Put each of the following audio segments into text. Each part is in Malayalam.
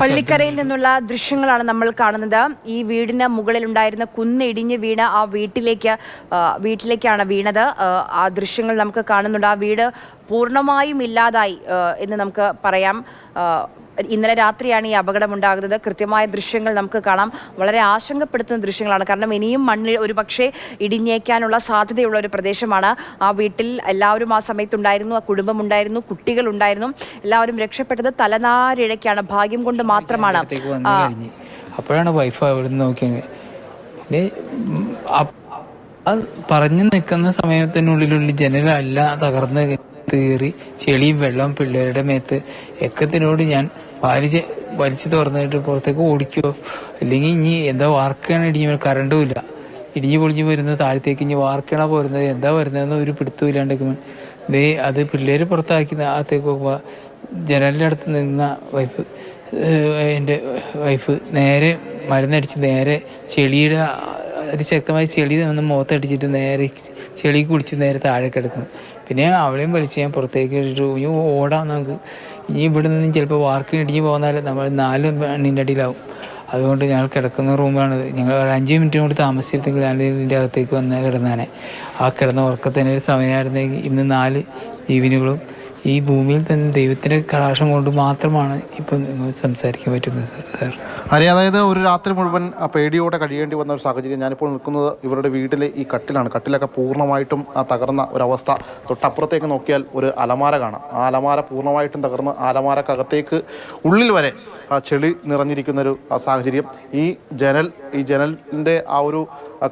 പള്ളിക്കരയിൽ നിന്നുള്ള ദൃശ്യങ്ങളാണ് നമ്മൾ കാണുന്നത്. ഈ വീടിന് മുകളിൽ ഉണ്ടായിരുന്ന കുന്നിടിഞ്ഞ് വീണ ആ വീട്ടിലേക്ക് വീട്ടിലേക്കാണ് വീണത്. ആ, ദൃശ്യങ്ങൾ നമുക്ക് കാണുന്നുണ്ട്. ആ വീട് പൂർണമായും ഇല്ലാതായി എന്ന് നമുക്ക് പറയാം. ഇന്നലെ രാത്രിയാണ് ഈ അപകടം ഉണ്ടാകുന്നത് കൃത്യമായ ദൃശ്യങ്ങൾ നമുക്ക് കാണാം. വളരെ ആശങ്കപ്പെടുത്തുന്ന ദൃശ്യങ്ങളാണ്. കാരണം ഇനിയും മണ്ണിൽ ഒരു പക്ഷേ ഇടിഞ്ഞേക്കാനുള്ള സാധ്യതയുള്ള ഒരു പ്രദേശമാണ്. ആ വീട്ടിൽ എല്ലാവരും ആ സമയത്തുണ്ടായിരുന്നു ആ കുടുംബം ഉണ്ടായിരുന്നു കുട്ടികൾ ഉണ്ടായിരുന്നു. എല്ലാവരും രക്ഷപ്പെട്ടത് തലനാരിഴയ്ക്കാണ്. ഭാഗ്യം കൊണ്ട് മാത്രമാണ്. അപ്പോഴാണ് വൈഫ് അവിടെ നോക്കിയത്. പറഞ്ഞു നിൽക്കുന്ന സമയത്തിനുള്ളിലുള്ളിൽ ജനലല്ല തകർന്ന് കയറി ചെളിയും വെള്ളം പിള്ളേരുടെ മേത്ത്. എക്കത്തിനോട് ഞാൻ വലിച്ച് വലിച്ചു തുറന്നിട്ട് പുറത്തേക്ക് ഓടിക്കോ. അല്ലെങ്കിൽ ഇനി എന്താ വാർക്കാണ് ഇടിഞ്ഞു കറണ്ടും ഇല്ല. ഇടിഞ്ഞു പൊളിഞ്ഞു വരുന്നത് താഴത്തേക്ക് ഇനി വാർക്കണ പോരുന്നത്? എന്താ വരുന്നതെന്ന് ഒരു പിടുത്തും ഇല്ലാണ്ട് ദേ അത് പിള്ളേർ പുറത്താക്കി അകത്തേക്ക് പോകുമ്പോൾ ജനലിന്റെ അടുത്ത് നിന്ന വൈഫ് എന്റെ വൈഫ് നേരെ മരുന്നടിച്ച് നേരെ ചെളിയുടെ അതിശക്തമായി ചെളി നിന്ന് മുഖത്തടിച്ചിട്ട് നേരെ ചെളി കുളിച്ച് നേരെ താഴെ കിടക്കുന്നു. പിന്നെ അവളെയും വലിച്ച് ഞാൻ പുറത്തേക്ക് ഇട്ടിട്ട് ഇനി ഓടാം നമുക്ക്. ഇനി ഇവിടെ നിന്ന് ചിലപ്പോൾ വാർക്ക് ഇടിഞ്ഞ് പോകുന്നാൽ നമ്മൾ നാല് മണ്ണിന്റെ അടിയിലാവും. അതുകൊണ്ട് ഞങ്ങൾ കിടക്കുന്ന റൂമാണിത് ഞങ്ങൾ ഒരു അഞ്ച് മിനിറ്റ് കൂടി താമസിച്ചിരുന്നെങ്കിൽ ഞാൻ അകത്തേക്ക് വന്ന് കിടന്നാനെ. ആ കിടന്ന ഉറക്കത്തിന് ഒരു സമയമായിരുന്നെങ്കിൽ ഇന്ന് നാല് ജീവനുകളും ഈ ഭൂമിയിൽ തന്നെ ദൈവത്തിന്റെ കടാക്ഷം കൊണ്ട് മാത്രമാണ് ഇപ്പൊ നിങ്ങൾ സംസാരിക്കാൻ പറ്റുന്നത് സാർ ഹരി അതായത് ഒരു രാത്രി മുഴുവൻ പേടിയോടെ കഴിയേണ്ടി വന്ന ഒരു സാഹചര്യം ഞാനിപ്പോൾ നിൽക്കുന്നത് ഇവരുടെ വീട്ടിലെ ഈ കട്ടിലാണ്. കട്ടിലൊക്കെ പൂർണമായിട്ടും തകർന്ന ഒരവസ്ഥ. തൊട്ടപ്പുറത്തേക്ക് നോക്കിയാൽ ഒരു അലമാര കാണാം. ആ അലമാര പൂർണമായിട്ടും തകർന്ന് ആ അലമാരക്കകത്തേക്ക് ഉള്ളിൽ വരെ ചെളി നിറഞ്ഞിരിക്കുന്ന ഒരു സാഹചര്യം. ഈ ജനൽ ഈ ജനലിന്റെ ആ ഒരു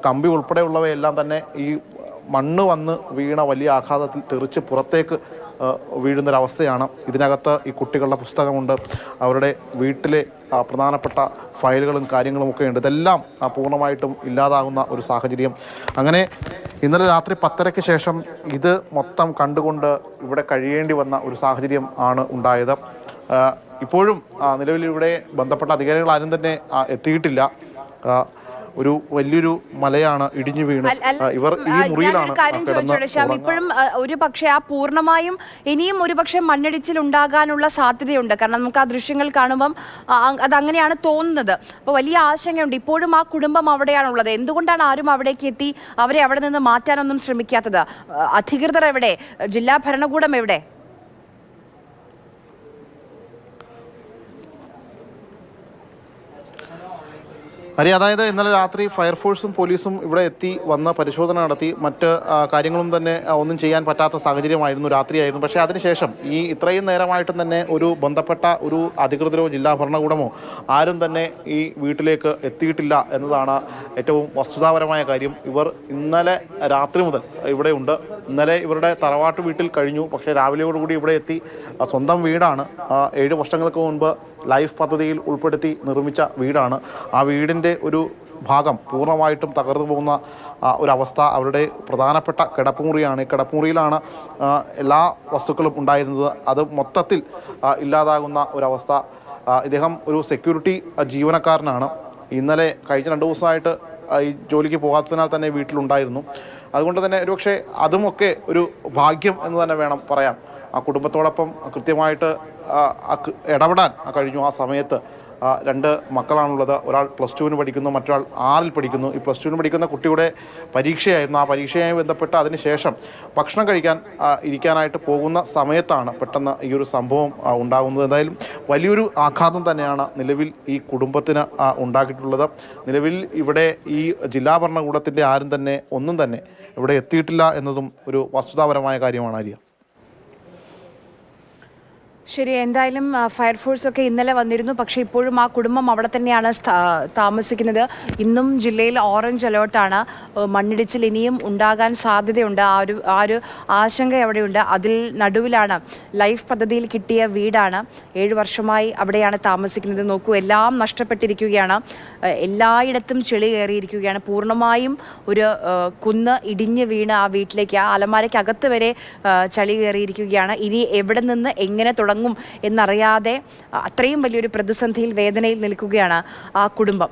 കമ്പി ഉൾപ്പെടെയുള്ളവയെല്ലാം തന്നെ ഈ മണ്ണ് വന്ന് വീണ വലിയ ആഘാതത്തിൽ തെറിച്ച് പുറത്തേക്ക് വീഴുന്നൊരവസ്ഥയാണ്. ഇതിനകത്ത് ഈ കുട്ടികളുടെ പുസ്തകമുണ്ട്. അവരുടെ വീട്ടിലെ പ്രധാനപ്പെട്ട ഫയലുകളും കാര്യങ്ങളും ഒക്കെ ഉണ്ട്. ഇതെല്ലാം പൂർണമായിട്ടും ഇല്ലാതാകുന്ന ഒരു സാഹചര്യം. അങ്ങനെ ഇന്നലെ രാത്രി പത്തരയ്ക്ക് ശേഷം ഇത് മൊത്തം കണ്ടുകൊണ്ട് ഇവിടെ കഴിയേണ്ടി വന്ന ഒരു സാഹചര്യം ആണ് ഉണ്ടായത്. ഇപ്പോഴും നിലവിൽ ഇവിടെ ബന്ധപ്പെട്ട അധികാരികൾ ആരും തന്നെ എത്തിയിട്ടില്ല. ഒരു വലിയൊരു മലയാണ് ഇടിഞ്ഞു വീണ് ഇവർ ഈ മുറിയിലാണ് ശ്യാം. ഇപ്പോഴും ഒരു പക്ഷേ ആ പൂർണമായും ഇനിയും ഒരു പക്ഷേ മണ്ണിടിച്ചിൽ ഉണ്ടാകാനുള്ള സാധ്യതയുണ്ട്. കാരണം നമുക്ക് ആ ദൃശ്യങ്ങൾ കാണുമ്പം അങ്ങനെയാണ് തോന്നുന്നത്. അപ്പോൾ വലിയ ആശങ്കയുണ്ട്. ഇപ്പോഴും ആ കുടുംബം അവിടെയാണുള്ളത് എന്തുകൊണ്ടാണ് ആരും അവിടേക്ക് എത്തി അവരെ അവിടെ നിന്ന് മാറ്റാനൊന്നും ശ്രമിക്കാത്തത്? അധികൃതർ എവിടെ? ജില്ലാ ഭരണകൂടം എവിടെ? ഹരി അതായത് ഇന്നലെ രാത്രി ഫയർഫോഴ്സും പോലീസും ഇവിടെ എത്തി വന്ന് പരിശോധന നടത്തി. മറ്റ് കാര്യങ്ങളും തന്നെ ഒന്നും ചെയ്യാൻ പറ്റാത്ത സാഹചര്യമായിരുന്നു രാത്രിയായിരുന്നു. പക്ഷേ അതിനുശേഷം ഈ ഇത്രയും നേരമായിട്ടും തന്നെ ഒരു ബന്ധപ്പെട്ട ഒരു അധികൃതരോ ജില്ലാ ഭരണകൂടമോ ആരും തന്നെ ഈ വീട്ടിലേക്ക് എത്തിയിട്ടില്ല എന്നതാണ് ഏറ്റവും വസ്തുതാപരമായ കാര്യം. ഇവർ ഇന്നലെ രാത്രി മുതൽ ഇവിടെ ഉണ്ട്. ഇന്നലെ ഇവരുടെ തറവാട്ട് വീട്ടിൽ കഴിഞ്ഞു. പക്ഷേ രാവിലെയോടുകൂടി ഇവിടെ എത്തി. സ്വന്തം വീടാണ്. ഏഴ് വർഷങ്ങൾക്ക് മുൻപ് ലൈഫ് പദ്ധതിയിൽ ഉൾപ്പെടുത്തി നിർമ്മിച്ച വീടാണ്. ആ വീടിന്റെ ഒരു ഭാഗം പൂർണമായിട്ടും തകർന്നു പോകുന്ന ഒരവസ്ഥ അവരുടെ പ്രധാനപ്പെട്ട കിടപ്പുമുറിയാണ്. കിടപ്പുമുറിയിലാണ് എല്ലാ വസ്തുക്കളും ഉണ്ടായിരുന്നത്. അത് മൊത്തത്തിൽ ഇല്ലാതാകുന്ന ഒരവസ്ഥ. ഇദ്ദേഹം ഒരു സെക്യൂരിറ്റി ജീവനക്കാരനാണ്. ഇന്നലെ കഴിഞ്ഞ രണ്ട് ദിവസമായിട്ട് ഈ ജോലിക്ക് പോകാത്തതിനാൽ തന്നെ വീട്ടിലുണ്ടായിരുന്നു. അതുകൊണ്ട് തന്നെ ഒരുപക്ഷെ അതുമൊക്കെ ഒരു ഭാഗ്യം എന്ന് തന്നെ വേണം പറയാൻ. ആ കുടുംബത്തോടൊപ്പം കൃത്യമായിട്ട് ഇടപെടാൻ കഴിഞ്ഞു. ആ സമയത്ത് രണ്ട് മക്കളാണുള്ളത്. ഒരാൾ പ്ലസ് ടുവിന് പഠിക്കുന്നു മറ്റൊരാൾ ആറിൽ പഠിക്കുന്നു. ഈ പ്ലസ് ടുവിന് പഠിക്കുന്ന കുട്ടിയുടെ പരീക്ഷയായിരുന്നു. ആ പരീക്ഷയുമായി ബന്ധപ്പെട്ട് അതിനുശേഷം ഭക്ഷണം കഴിക്കാൻ ഇരിക്കാനായിട്ട് പോകുന്ന സമയത്താണ് പെട്ടെന്ന് ഈ ഒരു സംഭവം ഉണ്ടാകുന്നത്. എന്തായാലും വലിയൊരു ആഘാതം തന്നെയാണ് നിലവിൽ ഈ കുടുംബത്തിന് ഉണ്ടാക്കിയിട്ടുള്ളത്. നിലവിൽ ഇവിടെ ഈ ജില്ലാ ഭരണകൂടത്തിന്റെ ആരും തന്നെ ഒന്നും തന്നെ ഇവിടെ എത്തിയിട്ടില്ല എന്നതും ഒരു വസ്തുതാപരമായ കാര്യമാണ് ആര്യ. ശരി എന്തായാലും ഫയർഫോഴ്സ് ഒക്കെ ഇന്നലെ വന്നിരുന്നു. പക്ഷേ ഇപ്പോഴും ആ കുടുംബം അവിടെ തന്നെയാണ് താമസിക്കുന്നത്. ഇന്നും ജില്ലയിൽ ഓറഞ്ച് അലേർട്ടാണ് മണ്ണിടിച്ചിൽ ഇനിയും ഉണ്ടാകാൻ സാധ്യതയുണ്ട്. ആ ഒരു ആ ഒരു ആശങ്ക അവിടെയുണ്ട്. അതിൽ നടുവിലാണ് ലൈഫ് പദ്ധതിയിൽ കിട്ടിയ വീടാണ്. ഏഴു വർഷമായി അവിടെയാണ് താമസിക്കുന്നത്. നോക്കൂ എല്ലാം നഷ്ടപ്പെട്ടിരിക്കുകയാണ്. എല്ലായിടത്തും ചെളി കയറിയിരിക്കുകയാണ്. പൂർണമായും ഒരു കുന്ന് ഇടിഞ്ഞ് വീണ് ആ വീട്ടിലേക്ക് ആ അലമാരയ്ക്കകത്ത് വരെ ചളി കയറിയിരിക്കുകയാണ്. ഇനി എവിടെ നിന്ന് എങ്ങനെ തുടങ്ങും എന്നറിയാതെ അത്രയും വലിയൊരു പ്രതിസന്ധിയിൽ വേദനയിൽ നിൽക്കുകയാണ് ആ കുടുംബം.